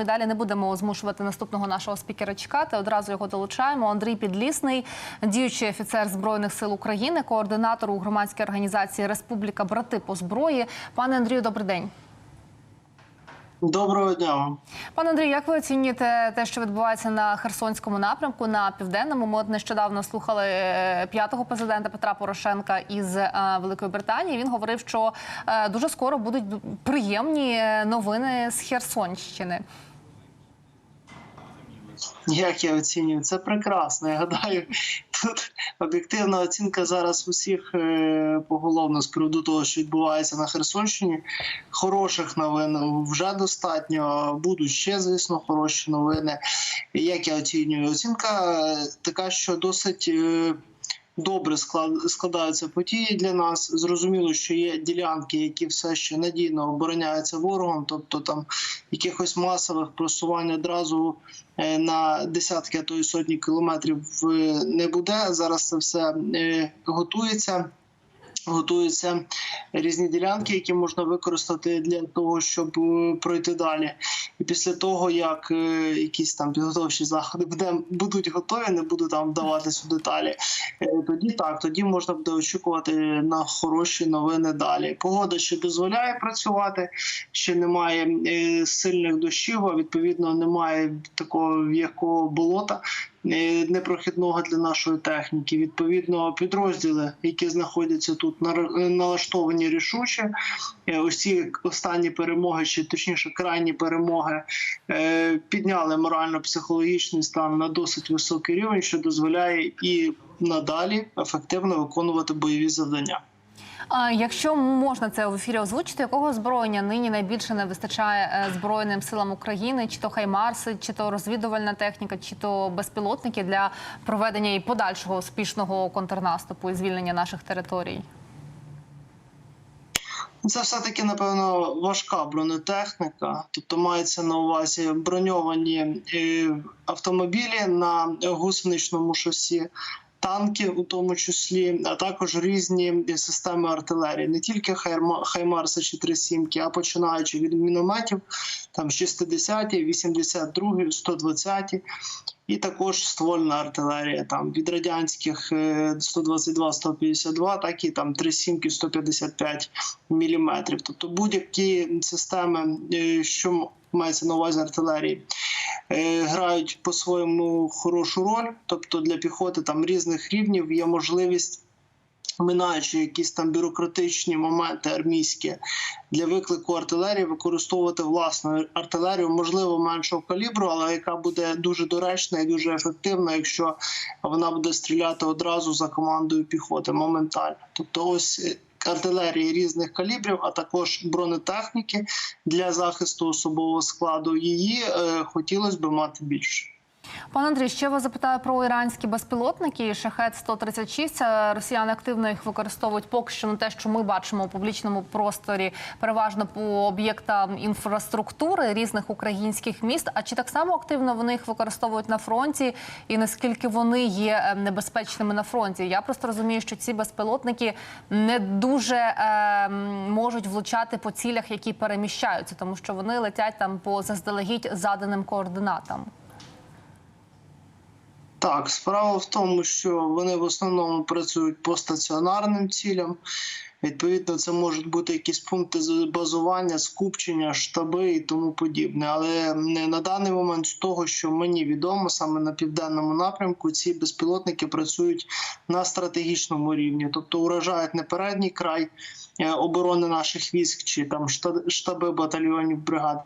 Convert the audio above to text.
Ну і далі не будемо змушувати наступного нашого спікера чекати. Одразу його долучаємо. Андрій Підлісний, діючий офіцер збройних сил України, координатор у громадській організації Республіка Брати по зброї. Пане Андрію, добрий день. Доброго дня. Пане Андрію, як ви оцінюєте те, що відбувається на Херсонському напрямку, на південному? Ми от нещодавно слухали е, п'ятого президента Петра Порошенка із е, Великої Британії. Він говорив, що е, дуже скоро будуть приємні новини з Херсонщини. Як я оцінюю? Це прекрасно. Я гадаю, тут об'єктивна оцінка зараз усіх е, поголовно з приводу того, що відбувається на Херсонщині. Хороших новин вже достатньо. Будуть ще, звісно, хороші новини. Як я оцінюю? Оцінка е, така, що досить. Добре склад- складаються події для нас. Зрозуміло, що є ділянки, які все ще надійно обороняються ворогом, тобто там якихось масових просувань одразу е, на десятки, а то й сотні кілометрів е, не буде. Зараз це все е, готується. Готуються різні ділянки, які можна використати для того, щоб е, пройти далі. І після того, як е, якісь там підготовчі заходи буде, будуть готові, не буду там вдаватись у деталі. е, Тоді так, тоді можна буде очікувати на хороші новини далі. Погода ще дозволяє працювати, ще немає сильних дощів, а відповідно немає такого м'якого болота непрохідного для нашої техніки. Відповідно, підрозділи, які знаходяться тут, нар- налаштовані рішуче. Е, ці останні перемоги, чи точніше крайні перемоги, е, підняли морально-психологічний стан на досить високий рівень, що дозволяє і надалі ефективно виконувати бойові завдання. А якщо можна це в ефірі озвучити, якого озброєння нині найбільше не вистачає е, збройним силам України, чи то хаймарси, чи то розвідувальна техніка, чи то безпілотники для проведення і подальшого успішного контрнаступу і звільнення наших територій? Це все-таки, напевно, важка бронетехніка, тобто мається на увазі броньовані е, автомобілі на гусеничному шосі. Танки, у тому числі, а також різні системи артилерії, не тільки Хаймарса чи Трисімки, а починаючи від мінометів, там 60-ті, 82-ті, 120-ті, і також ствольна артилерія, там від радянських е, 122-152, так і там 37-ки 155 міліметрів. Тобто будь-які системи, е, що мається на увазі артилерії, е, грають по-своєму хорошу роль. Тобто для піхоти там різних рівнів є можливість. Минаючи якісь там бюрократичні моменти армійські для виклику артилерії, використовувати власну артилерію, можливо, меншого калібру, але яка буде дуже доречна і дуже ефективна, якщо вона буде стріляти одразу за командою піхоти моментально. Тобто, ось е, артилерії різних калібрів, а також бронетехніки для захисту особового складу. Її е, хотілося б мати більше. Пане Андрій, ще вас запитаю про іранські безпілотники. Шахет 136 Е, Росіяни активно їх використовують поки що на те, що ми бачимо у публічному просторі, переважно по об'єктам інфраструктури різних українських міст. А чи так само активно вони їх використовують на фронті, і наскільки вони є е, небезпечними на фронті? Я просто розумію, що ці безпілотники не дуже е, можуть влучати по цілях, які переміщаються, тому що вони летять там по заздалегідь заданим координатам. Так, справа в тому, що вони в основному працюють по стаціонарним цілям. Відповідно, це можуть бути якісь пункти базування, скупчення, штаби і тому подібне. Але на даний момент з того, що мені відомо, саме на південному напрямку ці безпілотники працюють на стратегічному рівні, тобто уражають не передній край е, оборони наших військ чи там шта- штаби батальйонів бригад.